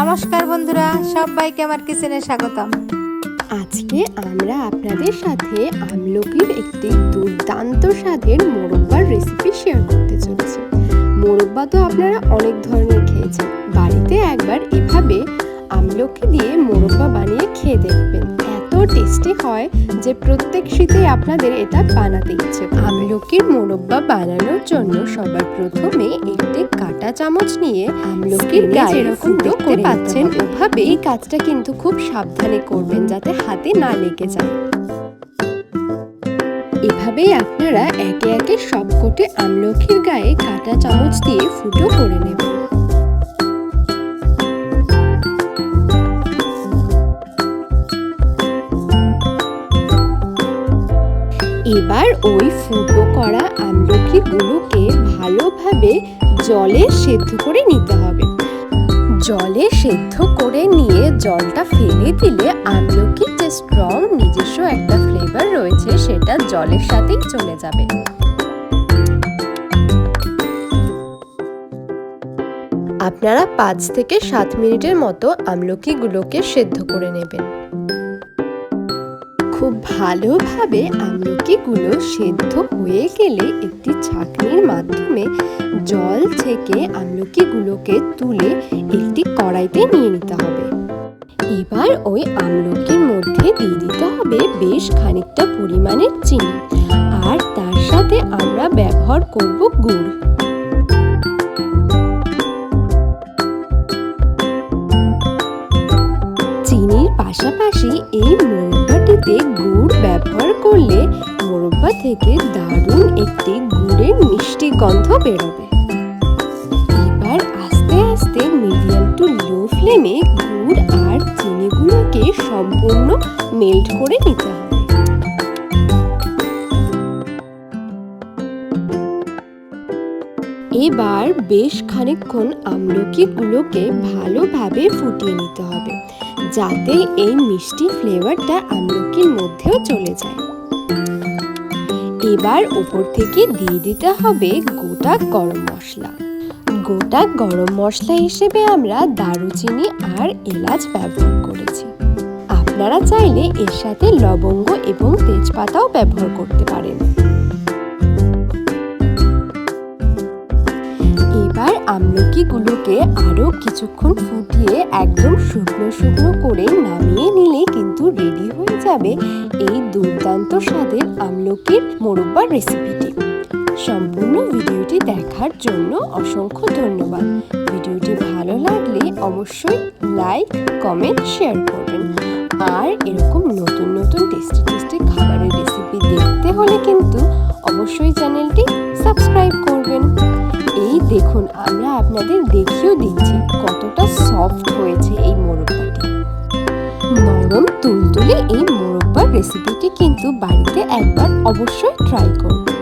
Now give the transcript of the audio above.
নমস্কার বন্ধুরা, সবাইকে আমার কিচেনে স্বাগতম। আজকে আমরা আপনাদের সাথে আমলকির একটি দুর্দান্ত স্বাদের মোরব্বার রেসিপি শেয়ার করতে চলেছি। মোরব্বা তো আপনারা অনেক ধরনের খেয়েছেন। বাড়িতে একবার এভাবে আমলকি দিয়ে মোরব্বা বানিয়ে খেয়ে দেখবেন। এত টেস্টি হয় যে প্রত্যেক শীতে আপনাদের এটা বানাতে ইচ্ছে আমলকির মোরব্বা বানানোর জন্য সবার প্রথমে একটি কাঁটা চামচ নিয়ে আমলকির গায়ে যেরকম দেখতে পাচ্ছেন ওভাবে এই কাজটা কিন্তু খুব সাবধানে করবেন যাতে হাতে না লেগে যায়। এভাবেই আপনারা একে একে সবকটি আমলকির গায়ে কাঁটা চামচ দিয়ে ফুটো করে নেবেন। এবার ওই ফুটো করা আমলকিগুলোকে ভালোভাবে জলে সেদ্ধ করে নিতে হবে। জলে সেদ্ধ করে নিয়ে জলটা ফেলে দিলে আমলকির যে স্ট্রং নিজস্ব একটা ফ্লেভার রয়েছে, সেটা জলের সাথেই চলে যাবে। আপনারা পাঁচ থেকে সাত মিনিটের মতো আমলকিগুলোকে সেদ্ধ করে নেবেন। খুব ভালোভাবে আমলকিগুলো সেদ্ধ হয়ে গেলে একটি ছাঁকনির মাধ্যমে জল থেকে আমলকিগুলোকে তুলে একটি কড়াইতে নিয়ে নিতে হবে। এবার ওই আমলকির মধ্যে দিয়ে দিতে হবে বেশ খানিকটা পরিমাণের চিনি। আর তার সাথে আমরা ব্যবহার করব গুড়। চিনির পাশাপাশি এই মিষ্টি গন্ধ বেরোবে। এবার আস্তে আস্তে মিডিয়াম টু লো ফ্লেমে গুড় আর চিনিগুলোকে সম্পূর্ণ মেল্ট করে নিতে হবে। এবার বেশ খানিকক্ষণ আমলকিগুলোকে ভালোভাবে ফুটিয়ে নিতে হবে, যাতে এই মিষ্টি ফ্লেভারটা আমলকির মধ্যেও চলে যায়। এবার উপর থেকে দিয়ে দিতে হবে গোটা গরম মশলা। গোটা গরম মশলা হিসেবে আমরা দারুচিনি আর এলাচ ব্যবহার করেছি। আপনারা চাইলে এর সাথে লবঙ্গ এবং তেজপাতাও ব্যবহার করতে পারেন। আমলকিগুলোকে আরও কিছুক্ষণ ফুটিয়ে একদম শুকনো শুকনো করে নামিয়ে নিলে কিন্তু রেডি হয়ে যাবে এই দুর্দান্ত স্বাদের আমলকির মোরব্বার রেসিপিটি সম্পূর্ণ ভিডিওটি দেখার জন্য অসংখ্য ধন্যবাদ। ভিডিওটি ভালো লাগলে অবশ্যই লাইক কমেন্ট শেয়ার করবেন। আর এরকম নতুন নতুন টেস্টি টেস্টি খাবারের রেসিপি দেখতে হলে কিন্তু অবশ্যই চ্যানেলটি সাবস্ক্রাইব করবেন। দেখুন, আমরা আপনাদের দেখিয়েও দিচ্ছি কতটা সফট হয়েছে এই মোরব্বাটি নরম তুলতুলে এই মোরব্বার রেসিপিটি কিন্তু বাড়িতে একবার অবশ্যই ট্রাই করুন।